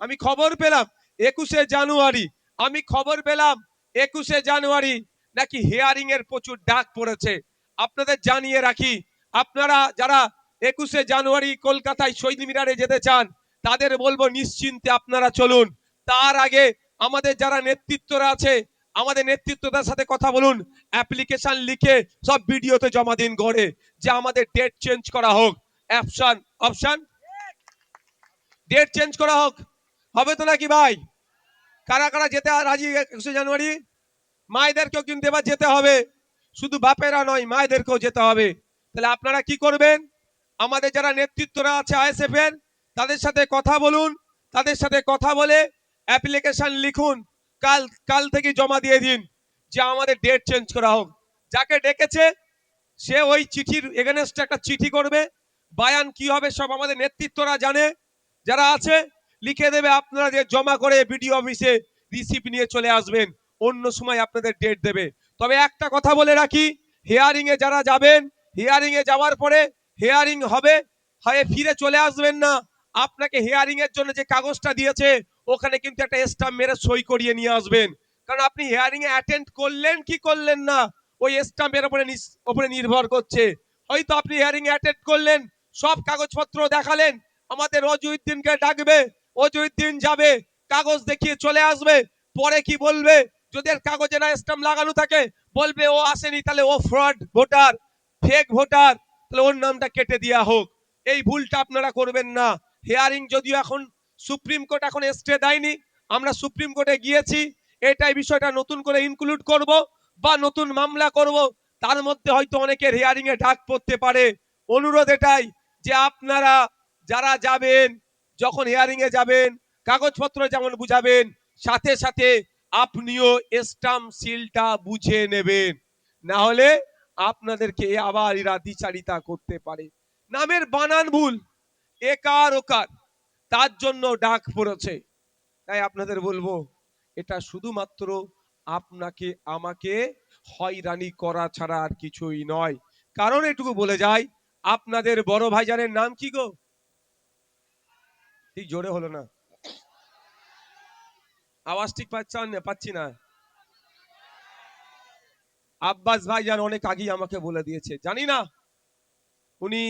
আমি খবর পেলাম একুশে জানুয়ারি। আমি খবর পেলাম একুশে জানুয়ারি নাকি হিয়ারিং এর প্রচুর ডাক পড়েছে। আপনাদের জানিয়ে রাখি, আপনারা যারা একুশে জানুয়ারি কলকাতায় শহীদ মিনারে যেতে চান, তাদের বলব নিশ্চিন্তে আপনারা চলুন। তার আগে আমাদের যারা নেতৃত্বরা আছে, আমাদের নেতৃত্বদের সাথে কথা বলুন। অ্যাপ্লিকেশন লিখে সব ভিডিওতে জমা দিন গড়ে, যে আমাদের ডেট চেঞ্জ করা হোক। অপশন অপশন ডেট চেঞ্জ করা হোক। হবে তো নাকি ভাই? কারা কারা যেতে রাজি একুশে জানুয়ারি? মায়েদেরকেও কিন্তু এবার যেতে হবে। শুধু বাপেরা নয়, মায়েদেরকেও যেতে হবে। তাহলে আপনারা কি করবেন? আমাদের যারা নেতৃত্বরা আছে আইএসএফ এর তাদের সাথে কথা বলুন। তাদের সাথে কথা বলে অ্যাপ্লিকেশন লিখুন। কাল কাল থেকে জমা দিয়ে দিন, যে আমাদের ডেট চেঞ্জ করা হোক। যাকে ডেকেছে, সে ওই চিঠির এগেনস্টে একটা চিঠি করবে। বায়ান কি হবে সব আমাদের নেতৃত্বরা জানে। যারা আছে লিখে দেবে আপনারা যে জমা করে বিডিও অফিসে রিসিপ্ট নিয়ে চলে আসবেন। অন্য সময় আপনাদের ডেট দেবে। তবে একটা কথা বলে রাখি হিয়ারিং এ যারা যাবেন হিয়ারিং এ যাওয়ার পরে হিয়ারিং হবে, হয়ে ফিরে চলে আসবেন না। আপনাকে হিয়ারিং এর জন্য যে কাগজটা দিয়েছে, ওখানে কিন্তু একটা স্টাম্প মেরে সই করিয়ে নিয়ে আসবেন। কারণ আপনি হিয়ারিং এ অ্যাটেন্ড করলেন কি করলেন না, ওই স্টাম্পের উপরে নিস- উপরে নির্ভর করছে। হয়তো আপনি হিয়ারিং এ অ্যাটেন্ড করলেন, সব কাগজপত্র দেখালেন, আমাদের রজউদ্দিনকে ডাকবে অজুদ্দিন যাবে, কাগজ দেখিয়ে চলে আসবে, পরে কি বলবে? যদি কাগজে না স্টাম্প লাগানো থাকে, বলবে ও আসেনি, তাহলে ও ফ্রড ভোটার ফেক ভোটার, তাহলে ওর নামটা কেটে দেওয়া হোক। এই ভুলটা আপনারা করবেন না। হিয়ারিং যদিও এখন সুপ্রিম কোর্ট এখন স্টে দেয়নি, আমরা সুপ্রিম কোর্টে গিয়েছি, এটাই বিষয়টা নতুন করে ইনক্লুড করব বা নতুন মামলা করব, তার মধ্যে হয়তো অনেকের হিয়ারিং এ ডাক পড়তে পারে। অনুরোধ এটাই যে আপনারা যারা যাবেন যখন হিয়ারিং এ যাবেন, কাগজপত্র যেমন বুঝাবেন, সাথে সাথে আপনিও স্টাম্প সিলটা বুঝে নেবেন। না হলে আপনাদেরকে আবার এরা দ্বিচারিতা করতে পারে। নামের বানান ভুল একার ওকার তার জন্য ডাক পড়েছে। তাই আপনাদের বলব, এটা শুধুমাত্র আপনাকে, আমাকে হয়রানি করা ছাড়া আর কিছুই নয়। কারণ এটুকু বলে যাই আপনাদের বড় ভাইজানের নাম কি গো? ঠিক জোরে হলো না। আওয়াজ ঠিক পাচ্ছেন না পাচ্ছি না। আব্বাস ভাইজান অনেক আগেই আমাকে বলে দিয়েছে। জানি না, উনি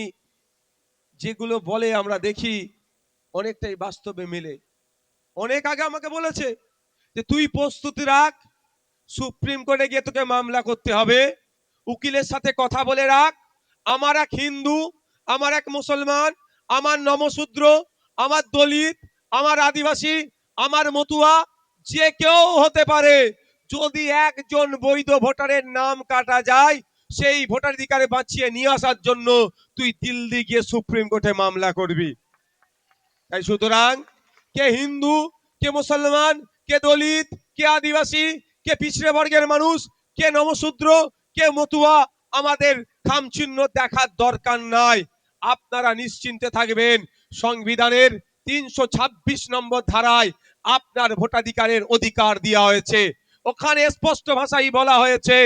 যেগুলো বলে আমরা দেখি, অনেকটাই বাস্তবে মেলে। অনেক আগে আমাকে বলেছে যে, তুই প্রস্তুতি রাখ, সুপ্রিম কোর্টে গিয়ে তোকে মামলা করতে হবে, উকিলের সাথে কথা বলে রাখ, আমার এক হিন্দু, আমার এক মুসলমান, আমার নমশূদ্র আমার দলিত, আমার আদিবাসী, আমার মতুয়া, যে কেউ হতে পারে, যদি একজন বৈধ ভোটারের নাম কাটা যায়, সেই ভোটাধিকারে বাঁচিয়ে নিয়ে আসার জন্য তুই দিল্লি গিয়ে সুপ্রিম কোর্টে মামলা করবি। তাই সুতরাং, কে হিন্দু, কে মুসলমান, কে দলিত, কে আদিবাসী, কে পিছড়ে বর্গের মানুষ, কে নমশূদ্র, কে মতুয়া, আমাদের খামচিহ্ন দেখার দরকার নাই। আপনারা নিশ্চিন্তে থাকবেন। সংবিধানের তিনশো ছাব্বিশ নম্বর ধারায় আপনার ভোটাধিকারের অধিকার দেওয়া হয়েছে। ওখানে স্পষ্ট ভাষায় বলা হয়েছে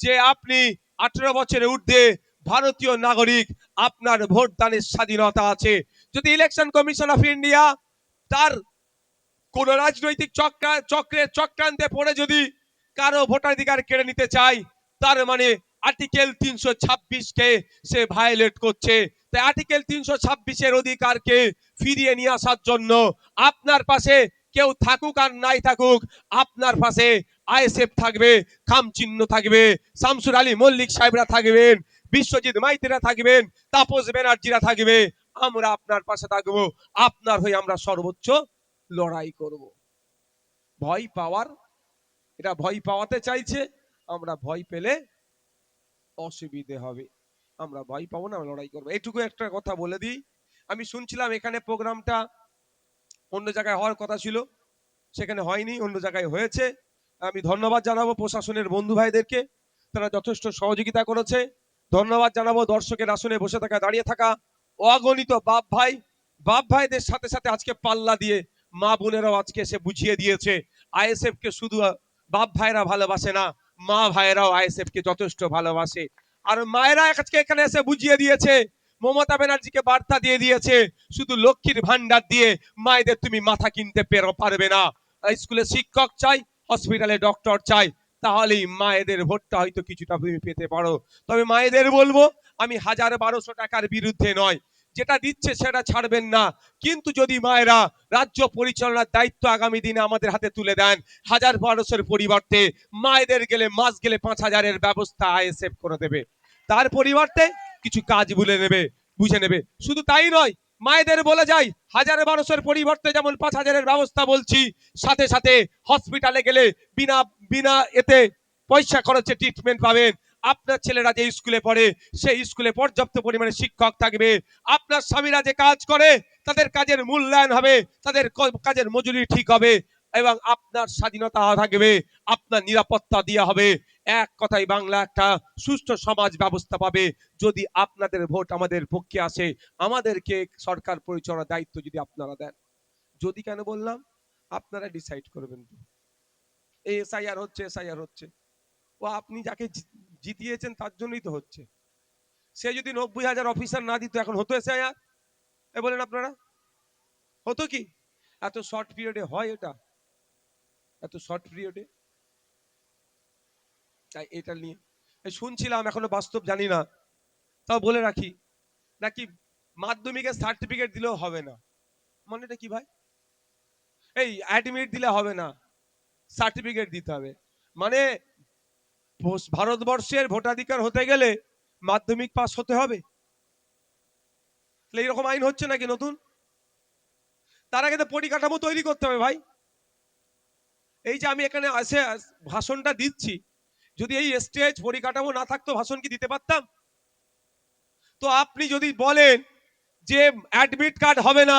যে আপনি আঠেরো বছরের ঊর্ধ্বে ভারতীয় নাগরিক, আপনার ভোটদানের স্বাধীনতা আছে। যদি ইলেকশন কমিশন অফ ইন্ডিয়া তার কোন রাজনৈতিক চক্রা চক্রের চক্রান্তে পড়ে যদি কারও ভোটাধিকার কেড়ে নিতে চায়, তার মানে আর্টিকেল তিনশো ছাব্বিশ কে সে ভায়োলেট করছে। তাই আর্টিকেল তিনশো ছাব্বিশের অধিকারকে ফিরিয়ে নিয়ে আসার জন্য আপনার পাশে কেউ থাকুক আর নাই থাকুক, আপনার পাশে আইএসএফ থাকবে খাম চিহ্ন থাকবে, শামসুর আলী মল্লিক সাহেবরা থাকবেন, বিশ্বজিৎ মাইতিরা থাকবেন, তাপস ব্যানার্জিরা থাকবে, আমরা আপনার পাশে থাকব, আপনার হয়ে আমরা সর্বোচ্চ লড়াই করব। ভয় পাওয়ার এটা ভয় পাওয়াতে চাইছে, আমরা ভয় পেলে অসুবিধে হবে। আমরা ভয় পাবো না, আমরা লড়াই করব। এইটুকু একটা কথা বলে দিই। আমি শুনছিলাম এখানে প্রোগ্রামটা অন্য জায়গায় হওয়ার কথা ছিল। সেখানে হয়নি, অন্য জায়গায় হয়েছে। আমি ধন্যবাদ জানাব প্রশাসনের বন্ধু ভাইদেরকে। তারা যথেষ্ট সহযোগিতা করেছে। ধন্যবাদ জানাব দর্শকের আসনে বসে থাকা, দাঁড়িয়ে থাকা অগণিত বাপ ভাই। বাপ ভাইদের সাথে সাথে আজকে পাল্লা দিয়ে মা বোনেরাও আজকে এসে বুঝিয়ে দিয়েছে আইএসএফ কে শুধু বাপ ভাইরা ভালোবাসে না, মা ভাইরাও আইএসএফ কে যথেষ্ট ভালোবাসে। আর মায়েরা আজকে এখানে এসে বুঝিয়ে দিয়েছে, মমতা ব্যানার্জিকে বার্তা দিয়ে দিয়েছে, শুধু লক্ষ্মীর ভান্ডার দিয়ে মায়েদের তুমি মাথা কিনতে পেরো পারবে না। স্কুলে শিক্ষক চাই, হসপিটালে ডক্টর চাই, তাহলেই মায়েদের ভোটটা হয়তো কিছুটা তুমি পেতে পারো। তবে মায়েদের বলব, আমি হাজার বারোশো টাকার বিরুদ্ধে নয়, যেটা দিচ্ছে সেটা ছাড়বেন না। কিন্তু যদি মায়েরা রাজ্য পরিচালনার দায়িত্ব আগামী দিনে আমাদের হাতে তুলে দেন, হাজার বারোশোর পরিবর্তে মায়েদের গেলে মাস গেলে পাঁচ হাজারের ব্যবস্থা আইএসএফ করে দেবে। তার পরিবর্তে কিছু কাজ বলে নেবে, বুঝে নেবে। শুধু তাই নয়, মায়েদের বলে যাই, হাজার মানুষের পরিবর্তে যেমন পাঁচ হাজারের ব্যবস্থা বলছি, সাথে সাথে হসপিটালে গেলে বিনা বিনা এতে পয়সা খরচে ট্রিটমেন্ট পাবেন। আপনার ছেলেরা যে স্কুলে পড়ে, সেই স্কুলে পর্যাপ্ত পরিমাণে শিক্ষক থাকবে। আপনার স্বামীরা যে কাজ করে, তাদের কাজের মূল্যায়ন হবে, তাদের কাজের মজুরি ঠিক হবে এবং আপনার স্বাধীনতা থাকবে, আপনার নিরাপত্তা দেওয়া হবে। এক কথায় বাংলা একটা সুষ্ঠু সমাজ ব্যবস্থা পাবে। যদি আপনাদের ভোট আমাদের পক্ষে আসে, আমাদেরকে সরকার পরিচালনার দায়িত্ব যদি আপনারা দেন। যদি কেন বললাম? আপনারা ডিসাইড করবেন এই এসআইআর হচ্ছে এসআইআর হচ্ছে। ও আপনি যাকে জিতিয়েছেন তার জন্যই তো হচ্ছে। সে যদি নব্বই হাজার অফিসার না দিত, এখন হতো এসআইআর এ বলেন আপনারা। হতো কি? এত শর্ট পিরিয়ডে হয় এটা? এত শর্ট পিরিয়ডে তাই এটা নিয়ে। শুনছিলাম, এখনও বাস্তব জানি না। তাও বলে রাখি, নাকি মাধ্যমিকের সার্টিফিকেট দিলেও হবে না? মানেটা কি ভাই? এই অ্যাডমিট দিলে হবে না সার্টিফিকেট দিতে হবে। মানে ভারতবর্ষের ভোটাধিকার হতে গেলে মাধ্যমিক পাস হতে হবে? তাহলে এইরকম আইন হচ্ছে নাকি নতুন? তার আগে তো পরিকাঠামো তৈরি করতে হবে ভাই। এই যে আমি এখানে আসে ভাষণটা দিচ্ছি যদি এই স্টেজ পরিকাঠামো না থাকতো ভাষণ কি দিতে পারতাম? তো আপনি যদি বলেন যে অ্যাডমিট কার্ড হবে না,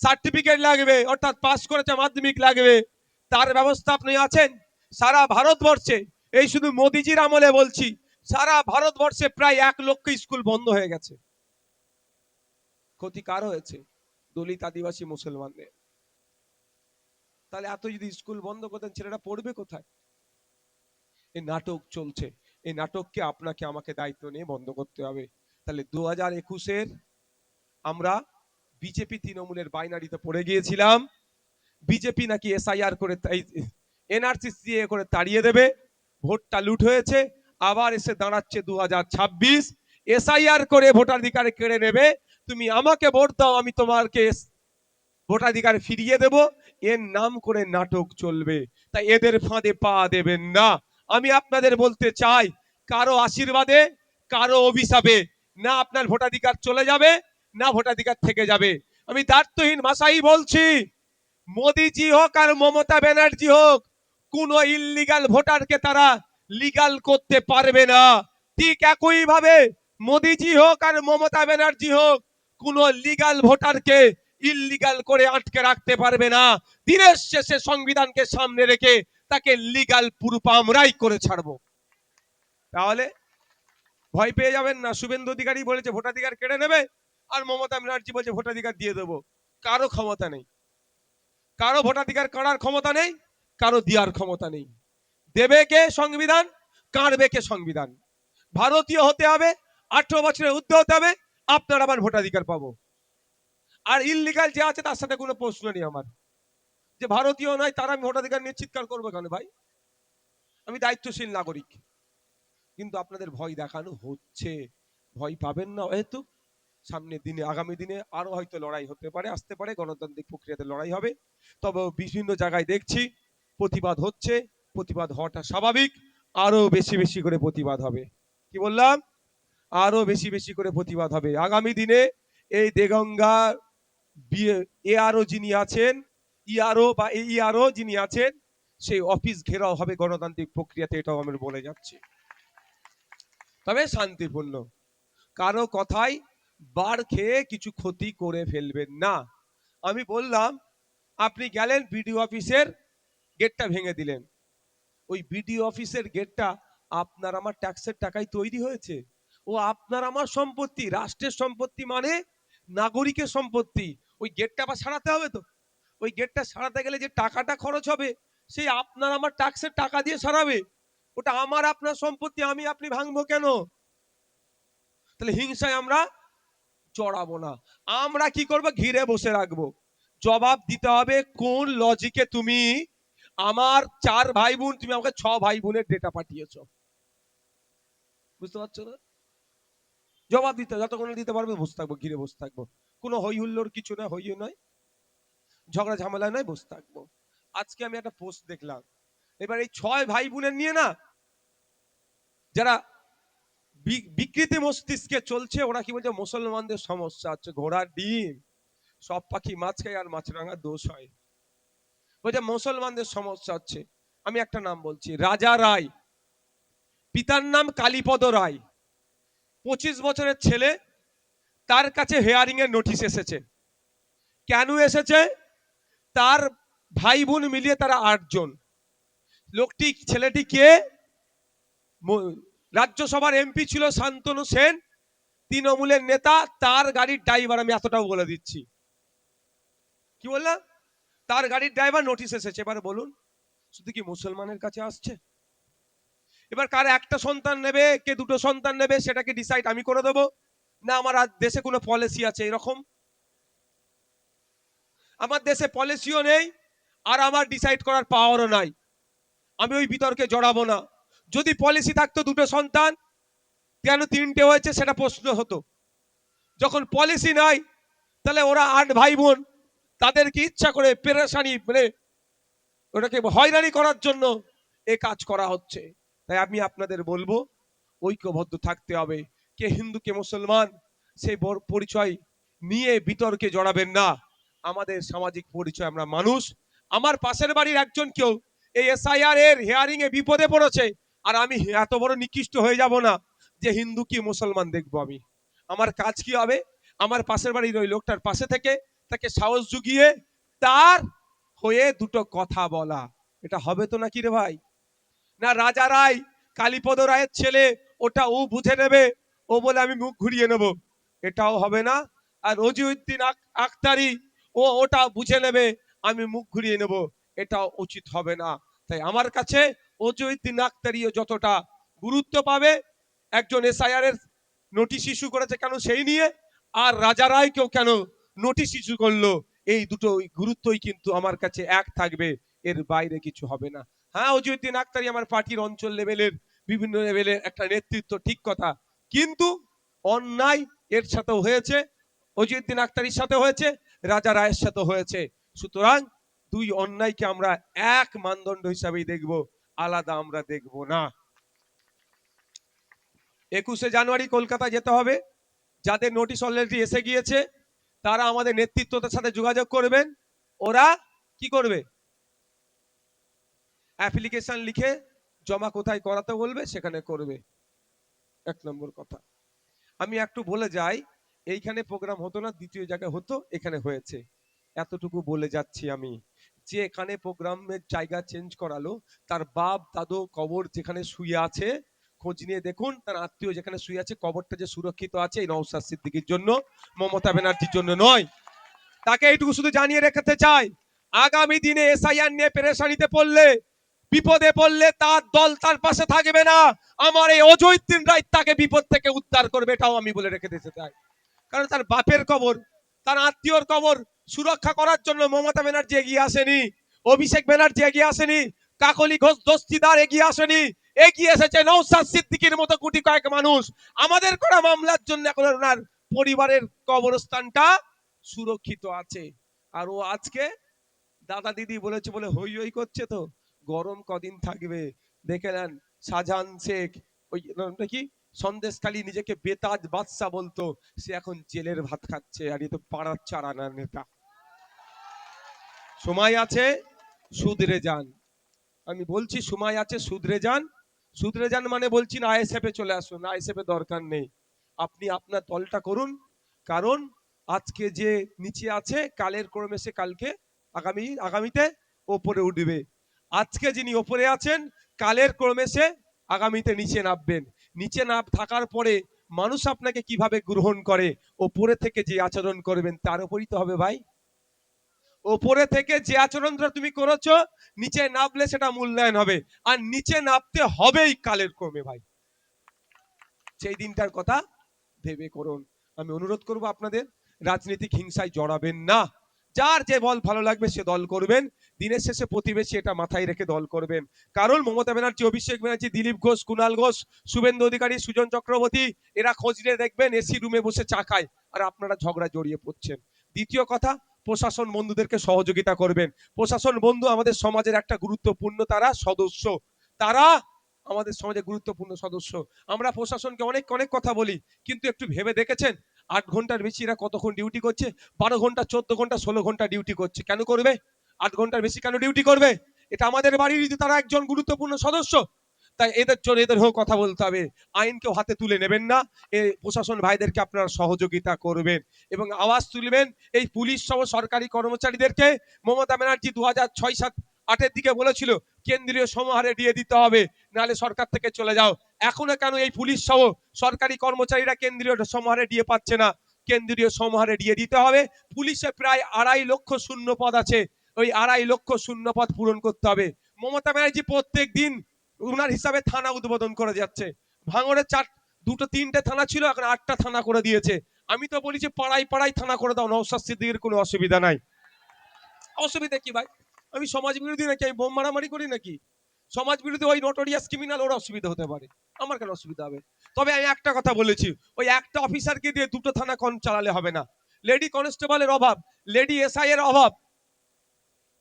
সার্টিফিকেট লাগবে, অর্থাৎ পাস করেছে মাধ্যমিক লাগবে, তার ব্যবস্থা আপনি আছেন? সারা ভারতবর্ষে, এই শুধু মোদিজির আমলে বলছি, সারা ভারতবর্ষে প্রায় এক লক্ষ স্কুল বন্ধ হয়ে গেছে। ক্ষতি কার হয়েছে? দলিত আদিবাসী মুসলমানদের। তাহলে এত যদি স্কুল বন্ধ করতেন, ছেলেরা পড়বে কোথায়? এই নাটক চলছে। এই নাটককে আপনাকে আমাকে দায়িত্ব নিয়ে বন্ধ করতে হবে। তাহলে দু হাজার একুশের আমরা বিজেপি তৃণমূলের বাইনারিতে পড়ে গিয়েছিলাম। বিজেপি নাকি এসআইআর করে এনআরসি সিএ করে তাড়িয়ে দেবে। ভোটটা লুট হয়েছে। আবার এসে দাঁড়াচ্ছে দু হাজার ছাব্বিশ। এসআইআর করে ভোটাধিকার কেড়ে নেবে। তুমি আমাকে ভোট দাও, আমি তোমাকে ভোটাধিকার ফিরিয়ে দেব। এর নাম করে নাটক চলবে। তাই এদের ফাঁদে পা দেবেন না। আমি আপনাদের বলতে চাই, কারও আশীর্বাদে, কারও অভিশাপে। না আপনার ভোটাধিকার চলে যাবে, না ভোটাধিকার থেকে যাবে। আমি দায়িত্বহীন ভাষাই বলছি, মোদিজি হোক আর মমতা ব্যানার্জি হোক, কোন ইল্লিগাল ভোটারকে তারা লিগাল করতে পারবে না। ঠিক একই ভাবে মোদিজি হোক আর মমতা ব্যানার্জি হোক, কোন লিগাল ভোটারকে ইল্লিগাল করে আটকে রাখতে পারবে না। দিনের শেষে সংবিধানকে সামনে রেখে তাকে লিগাল প্রুফ আমরাই করে ছাড়বো। তাহলে ভয় পেয়ে যাবেন না। শুভেন্দু অধিকারী বলেছে ভোটাধিকার কেড়ে নেবে আর মমতা ব্যানার্জি বলছে ভোটাধিকার দিয়ে দেবো। কারও ক্ষমতা নেই। কারও ভোটাধিকার কাড়ার ক্ষমতা নেই, কারও দেওয়ার ক্ষমতা নেই। দেবে কে সংবিধান? কাঁড়বে কে সংবিধান? ভারতীয় হতে হবে, আঠারো বছরের ঊর্ধ্বে হতে হবে, আপনার আবার ভোটাধিকার পাবো। আর ইললিগাল যে আছে তার সাথে কোনো প্রশ্ন নেই আমার। যে ভারতীয় নয়, তারা আমি ভোটাধিকার নিয়ে চিৎকার করব কেন ভাই? আমি দায়িত্বশীল নাগরিক। কিন্তু আপনাদের ভয় দেখানো হচ্ছে। ভয় পাবেন না হয়তো। সামনের দিনে, আগামী দিনে আরও হয়তো লড়াই হতে পারে, আসতে পারে, গণতান্ত্রিক প্রক্রিয়াতে লড়াই হবে। তবে বিভিন্ন জায়গায় দেখছি প্রতিবাদ হচ্ছে, প্রতিবাদ হওয়াটা স্বাভাবিক। আরও বেশি বেশি করে প্রতিবাদ হবে। কি বললাম? আরও বেশি বেশি করে প্রতিবাদ হবে। আগামী দিনে এই দেগঙ্গা এআরও যিনি আছেন ইআরও বা এই ইআরও যিনি আছেন, সেই অফিস ঘেরাও হবে গণতান্ত্রিক প্রক্রিয়াতে, এটাও আমি বলে যাচ্ছি। তবে শান্তিপূর্ণ। কারও কথাই বার খেয়ে কিছু ক্ষতি করে ফেলবেন না। আমি বললাম, আপনি গেলেন বিডিও অফিসের গেটটা ভেঙে দিলেন। ওই বিডিও অফিসের গেটটা আপনার আমার ট্যাক্সের টাকায় তৈরি হয়েছে। ও আপনার আমার সম্পত্তি, রাষ্ট্রের সম্পত্তি মানে নাগরিকের সম্পত্তি। ওই গেটটা আবার সারাতে হবে তো? ওই গেটটা সারাতে গেলে যে টাকাটা খরচ হবে, সেই আপনার আমার ট্যাক্সের টাকা দিয়ে সারাবে। ওটা আমার, আপনার সম্পত্তি, আমি, আপনি ভাঙবো কেন? তাহলে হিংসায় আমরা চড়াবো না। আমরা কি করব? ঘিরে বসে রাখব। জবাব দিতে হবে, কোন লজিকে তুমি আমার চার ভাই বোন তুমি আমাকে ছ ভাই বোনের ডেটা পাঠিয়েছ? বুঝতে পারছ না? জবাব দিতে। যতক্ষণ দিতে পারবে, বসে থাকব, ঘিরে বসে থাকব। কোনো হই হুল্লোর কিছু না হইও নয়। ঝগড়া ঝামেলা নয়, বসে থাকব। আজকে আমি একটা পোস্ট দেখলাম। এবার এই ছয় ভাই বোনের নিয়ে না, যারা বিকৃতি মস্তিষ্কে চলছে, ওরা কি বলছে, মুসলমানদের সমস্যা হচ্ছে, ঘোড়ার ডিম, সব পাখি মাছ খায় আর মাছরাঙা দোষ হয়। বলছে, মুসলমানদের সমস্যা হচ্ছে। আমি একটা নাম বলছি, রাজা রায়। পিতার নাম কালীপদ রায়। পঁচিশ বছরের ছেলে, তার কাছে হেয়ারিং এর নোটিশ এসেছে। কেন এসেছে? তার ভাই বোন মিলিয়ে তারা আটজন। লোকটি, ছেলেটি কে? রাজ্যসভার এমপি ছিল শান্তনু সেন। তৃণমূলের নেতা, তার গাড়ির ড্রাইভার, আমি এতটাও বলে দিচ্ছি। কি বললাম তার গাড়ির ড্রাইভার নোটিশ এসেছে, এবারে বলুন। শুধু কি মুসলমানের কাছে আসছে? এবার কার একটা সন্তান নেবে, কে দুটো সন্তান নেবে, সেটাকে ডিসাইড আমি করে দেবো। না, আমার দেশে কোনো পলিসি আছে এরকম? আমার দেশে পলিসিও নেই, আর আমার ডিসাইড করার পাওয়ারও নাই। আমি ওই বিতর্কে জড়াবো না। যদি পলিসি থাকতো দুটো সন্তান, কেন তিনটে হয়েছে সেটা প্রশ্ন হতো। যখন পলিসি নাই, তাহলে ওরা আট ভাই বোন তাদেরকে ইচ্ছা করে পেরেশানি মানে ওটাকে হয়রানি করার জন্য এ কাজ করা হচ্ছে। তাই আমি আপনাদের বলব, ঐক্যবদ্ধ থাকতে হবে। কে হিন্দু, কে মুসলমান, সেই পরিচয় নিয়ে বিতর্কে জড়াবেন না। আমাদের সামাজিক পরিচয়, আমরা মানুষ। আমার পাশের বাড়ির একজন কেউ এই এসআইআর এর হেয়ারিং এ বিপদে পড়েছে। আর আমি এত বড় নিকৃষ্ট হয়ে যাব না যে হিন্দু কি মুসলমান দেখব আমি। আমার কাজ কি হবে? আমার পাশের বাড়ির ওই লোকটার পাশে থেকে তাকে সাহস জুগিয়ে তার হয়ে দুটো কথা বলা। এটা হবে তো নাকি রে ভাই? না, রাজা রায়, কালীপদ রায়ের ছেলে, ওটা ও বুঝে নেবে। ও বলে আমি মুখ ঘুরিয়ে নেব। এটাও হবে না। আর রজিউদ্দিন আক- আখতারি ও ওটা বুঝে নেবে, আমি মুখ ঘুরিয়ে নেব, এটাও উচিত হবে না। তাই আমার কাছে অজয়ুদ্দিন আখতারিও যতটা গুরুত্ব পাবে, একজন এসআইআর এর নোটিশ ইস্যু করেছে কেন সেই নিয়ে, আর রাজা রায়কেও কেন নোটিশ ইস্যু করল, এই দুটো গুরুত্বই কিন্তু আমার কাছে এক থাকবে, এর বাইরে কিছু হবে না। হ্যাঁ অজয়ুদ্দিন আখতারি আমার পার্টির অঞ্চল লেভেলের বিভিন্ন লেভেলের একটা নেতৃত্ব, ঠিক কথা। কিন্তু অন্যায় এর সাথেও হয়েছে অজয়ুদ্দিন আক্তারির সাথে হয়েছে রাজা সাথে হয়েছে। সুতরাং দুই অন্যায়কে আমরা এক মানদণ্ড হিসাবেই দেখব, আলাদা আমরা দেখব না। একুশে জানুয়ারি কলকাতা যেতে হবে। যাদের নোটিশ অলরেডি এসে গিয়েছে, তারা আমাদের নেতৃত্বদের সাথে যোগাযোগ করবেন। ওরা কি করবে? অ্যাপ্লিকেশন লিখে জমা কোথায় করাতে বলবে, সেখানে করবে। এক নম্বর কথা। আমি একটু বলে যাই এইখানে প্রোগ্রাম হতো না, দ্বিতীয় জায়গায় হতো, এখানে হয়েছে। এতটুকু বলে যাচ্ছি আমি। যে এখানে প্রোগ্রামের জায়গা চেঞ্জ করালো, তার বাপ, দাদু, কবর যেখানে শুয়ে আছে, খোঁজ নিয়ে দেখুন, তার আত্মীয় যেখানে শুয়ে আছে, কবরটা যে সুরক্ষিত আছে, এই নওসাদ সিদ্দিকির জন্য, মমতা ব্যানার্জির জন্য নয়। তাকে এইটুকু শুধু জানিয়ে রেখেতে চাই, আগামী দিনে এসআইআর নিয়ে পেরেশানিতে পড়লে, বিপদে পড়লে তার দল তার পাশে থাকবে না। আমার এই অজৈতিন রায় তাকে বিপদ থেকে উদ্ধার করবে, এটাও আমি বলে রেখে দিতে চাই। কারণ তার বাপের কবর, তার আত্মীয়র কবর সুরক্ষা করার জন্য মমতা ব্যানার্জি এগিয়ে আসেনি, অভিষেক ব্যানার্জি এগিয়ে আসেনি, কাকলি ঘোষ দস্তিদার এগিয়ে আসেনি, এগিয়ে এসেছে নৌসাদ সিদ্দিকির মতো কোটি কয়েক মানুষ। আমাদের করা মামলার জন্য এখন ওনার পরিবারের কবরস্থানটা সুরক্ষিত আছে। আর ও আজকে দাদা দিদি বলেছে বলে হই হই করছে তো, গরম কদিন থাকবে। দেখে নেন শাহজাহান শেখ, ওই, নামটা কি? সন্দেশখালী নিজেকে বেতাজ বাদশা বলতো, সে এখন জেলের ভাত খাচ্ছে আর এ তো পাড়ার চারানার নেতা। সময় আছে সুদরে যান। আমি বলছি, সময় আছে সুদরে যান। সুদরে যান মানে বলছি, না, আইএসএফ চলে আসুন, আইএসএফ দরকার নেই। আপনি আপনার দলটা করুন, কারণ আজকে যে নিচে আছে, কালের ক্রমে সে কালকে আগামী, আগামীতে ওপরে উঠবে। আজকে যিনি ওপরে আছেন, কালের ক্রমে সে আগামীতে নিচে নামবেন। নিচে নাম থাকার পরে মানুষ আপনাকে কীভাবে গ্রহণ করে? ওপরে থেকে যে আচরণ করবেন, তার উপরই তো হবে ভাই। ওপরে থেকে যে আচরণটা তুমি করেছ, নিচে নামলে সেটা মূল্যায়ন হবে। আর নিচে নামতে হবেই কালের ক্রমে ভাই। সেই দিনটার কথা ভেবে করুন। আমি অনুরোধ করব আপনাদের, রাজনৈতিক হিংসায় জড়াবেন না। যার যে বল ভালো লাগবে সে দল করবেন। দিনের শেষে প্রতিবেশী এটা মাথায় রেখে দল করবেন। কারণ মমতা ব্যানার্জি, অভিষেক ব্যানার্জি, দিলীপ ঘোষ কুণাল ঘোষ, শুভেন্দু অধিকারী, সুজন চক্রবর্তী, এরা খোঁজ নিয়ে দেখবেন এসি রুমে বসে চা খায় আর আপনারা ঝগড়া জড়িয়ে পড়ছেন। দ্বিতীয় কথা, প্রশাসন বন্ধুদেরকে সহযোগিতা করবেন। প্রশাসন বন্ধু আমাদের সমাজের একটা গুরুত্বপূর্ণ তারা সদস্য। তারা আমাদের সমাজে গুরুত্বপূর্ণ সদস্য। আমরা প্রশাসনকে অনেক অনেক কথা বলি, কিন্তু একটু ভেবে দেখেছেন? আট ঘণ্টার বেশি এরা কতক্ষণ ডিউটি করছে? বারো ঘণ্টা, চোদ্দ ঘণ্টা, ষোলো ঘণ্টা ডিউটি করছে। কেন করবে? আট ঘণ্টার বেশি কেন ডিউটি করবে? এটা আমাদের বাড়ির তারা একজন গুরুত্বপূর্ণ সদস্য, তাই এদের জন্য এদের হোক কথা বলতে হবে। আইনকেও হাতে তুলে নেবেন না। এই প্রশাসন ভাইদেরকে আপনারা সহযোগিতা করবেন এবং আওয়াজ তুলবেন। এই পুলিশ সহ সরকারি কর্মচারীদেরকে মমতা ব্যানার্জি দু হাজার ছয় সাত আটের দিকে বলেছিল, কেন্দ্রীয় সমাহারে দিয়ে দিতে হবে। নাহলে সরকার থেকে চলে যাও। এখনও কেন এই পুলিশ সহ সরকারি কর্মচারীরা কেন্দ্রীয় সমাহারে দিয়ে পাচ্ছে না? কেন্দ্রীয় সমাহারে দিয়ে দিতে হবে। পুলিশে প্রায় আড়াই লক্ষ শূন্য পদ আছে। ওই আড়াই লক্ষ শূন্য পদ পূরণ করতে হবে। মমতা ব্যানার্জি প্রত্যেক দিন উনার হিসাবে থানা উদ্বোধন করে যাচ্ছে। ভাঙড়ের চার, দুটো তিনটে থানা ছিল, এখন আটটা থানা করে দিয়েছে। আমি তো বলি যে পাড়ায় পাড়ায় থানা করে দাও নৌশাদ সিদ্দিকের কোনো অসুবিধা নাই। অসুবিধা কি ভাই? আমি সমাজ বিরোধী নাকি? আমি বোম মারামারি করি নাকি? সমাজ বিরোধী ওই নোটোরিয়াস ক্রিমিনাল ওর অসুবিধা হতে পারে। আমার কেন অসুবিধা হবে? তবে আমি একটা কথা বলেছি, ওই একটা অফিসারকে দিয়ে দুটো থানা কন চালালে হবে না। লেডি কনস্টেবলের অভাব লেডি এসআই এর অভাব,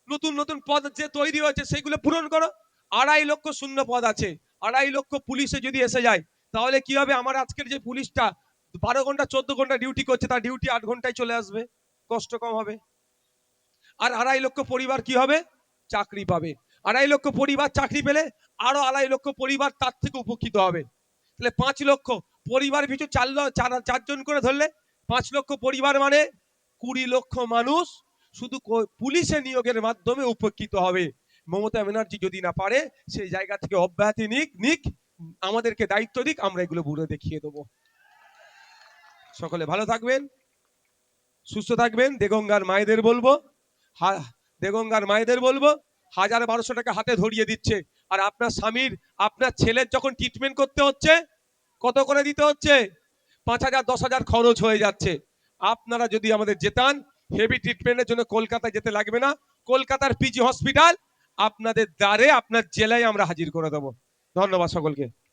নতুন নতুন পদ যে তৈরি হয়েছে সেগুলো পূরণ করো। আড়াই লক্ষ শূন্য পদ আছে। আড়াই লক্ষ পুলিশে যদি এসে যায়, তাহলে কি হবে? আমার আজকের যে পুলিশটা বারো ঘণ্টা, চোদ্দ ঘণ্টা ডিউটি করছে, তার ডিউটি আট ঘন্টায় চলে আসবে। কষ্ট কম হবে। আর আড়াই লক্ষ পরিবার কি হবে? চাকরি পাবে। আড়াই লক্ষ পরিবার চাকরি পেলে আরও আড়াই লক্ষ পরিবার তার থেকে উপকৃত হবে। তাহলে পাঁচ লক্ষ পরিবার পিছু চার চার- চারজন করে ধরলে পাঁচ লক্ষ পরিবার মানে কুড়ি লক্ষ মানুষ শুধু পুলিশে নিয়োগের মাধ্যমে উপকৃত হবে। মমতা ব্যানার্জি যদি না পারে, সেই জায়গা থেকে অব্যাহতি নিক নিক, আমাদেরকে দায়িত্ব দিক, আমরা এগুলো ঘুরে দেখিয়ে দেবো। সকলে ভালো থাকবেন, সুস্থ থাকবেন, দেগঙ্গার মায়েদের বলব, হা- দেগঙ্গার মায়েদের বলব হাজার বারোশো টাকা হাতে ধরিয়ে দিচ্ছে। আর আপনার স্বামীর, আপনার ছেলের যখন ট্রিটমেন্ট করতে হচ্ছে, কত করে দিতে হচ্ছে? পাঁচ হাজার, দশ হাজার খরচ হয়ে যাচ্ছে। আপনারা যদি আমাদের যেতান হেভি ট্রিটমেন্টের জন্য কলকাতায় যেতে লাগবে না। কলকাতার পিজি হসপিটাল আপনাদের দ্বারে, আপনার জেলায় আমরা হাজির করে দেবো। ধন্যবাদ সকলকে।